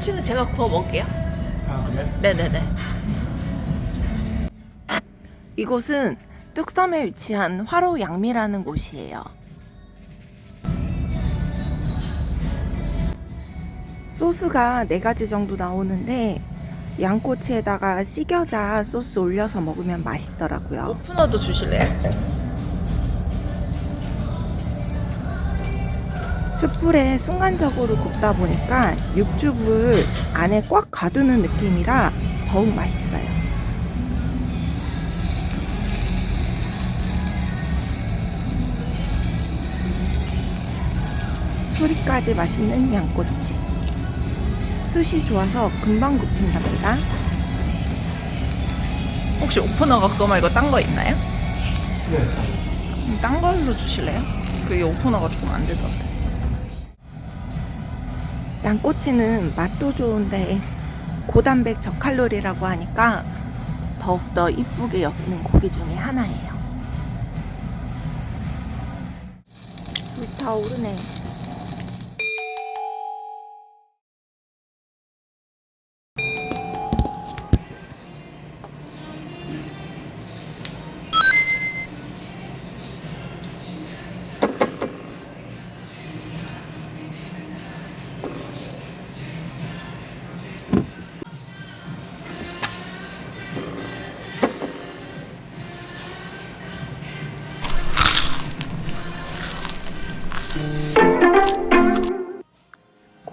제가 구워 먹을게요. 아 그래? 네네네. 이곳은 뚝섬에 위치한 화로 양미라는 곳이에요. 소스가 네 가지 정도 나오는데 양꼬치에다가 식여자 소스 올려서 먹으면 맛있더라고요. 오프너도 주실래요? 숯불에 순간적으로 굽다 보니까 육즙을 안에 꽉 가두는 느낌이라 더욱 맛있어요. 소리까지 맛있는 양꼬치. 숯이 좋아서 금방 굽힌답니다. 혹시 오프너가 그거 말고 딴 거 있나요? 네. 음, 딴 걸로 주실래요? 그게 오프너가 조금 안 되던데. 양꼬치는 맛도 좋은데 고단백 저칼로리라고 하니까 더욱더 이쁘게 여기는 고기 중에 하나예요. 불타오르네.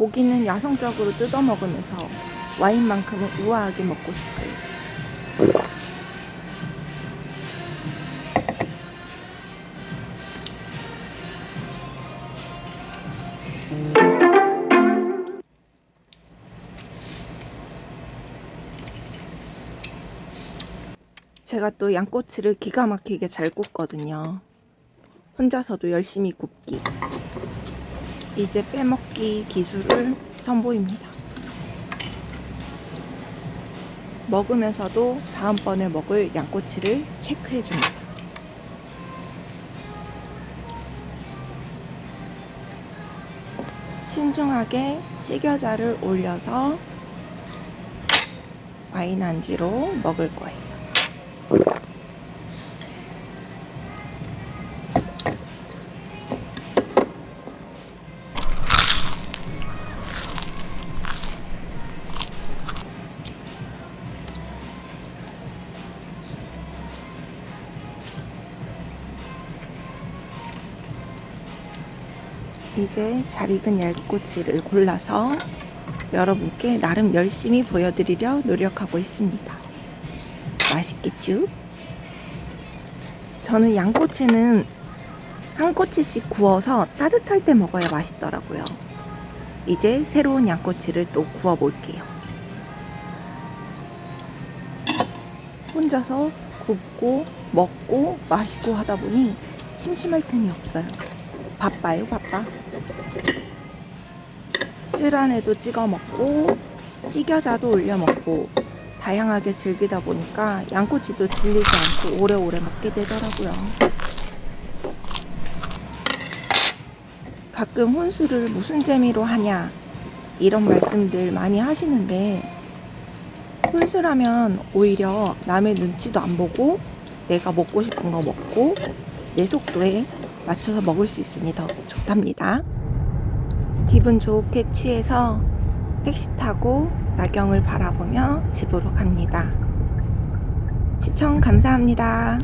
고기는 야성적으로 뜯어 먹으면서 와인만큼은 우아하게 먹고 싶어요. 제가 또 양꼬치를 기가 막히게 잘 굽거든요. 혼자서도 열심히 굽기. 이제 빼먹기 기술을 선보입니다. 먹으면서도 다음번에 먹을 양꼬치를 체크해 줍니다. 신중하게 식여자를 올려서 와인 안주로 먹을 거예요. 이제 잘 익은 얇꼬치를 골라서 여러분께 나름 열심히 보여드리려 노력하고 있습니다. 맛있겠죠? 저는 양꼬치는 한 꼬치씩 구워서 따뜻할 때 먹어야 맛있더라고요. 이제 새로운 양꼬치를 또 구워 볼게요. 혼자서 굽고 먹고 마시고 하다 보니 심심할 틈이 없어요. 바빠요, 바빠. 쯔란에도 찍어 먹고 식여자도 올려 먹고 다양하게 즐기다 보니까 양꼬치도 질리지 않고 오래오래 먹게 되더라고요. 가끔 혼술을 무슨 재미로 하냐 이런 말씀들 많이 하시는데 혼술하면 오히려 남의 눈치도 안 보고 내가 먹고 싶은 거 먹고 내 속도에 맞춰서 먹을 수 있으니 더 좋답니다. 기분 좋게 취해서 택시 타고 야경을 바라보며 집으로 갑니다. 시청 감사합니다.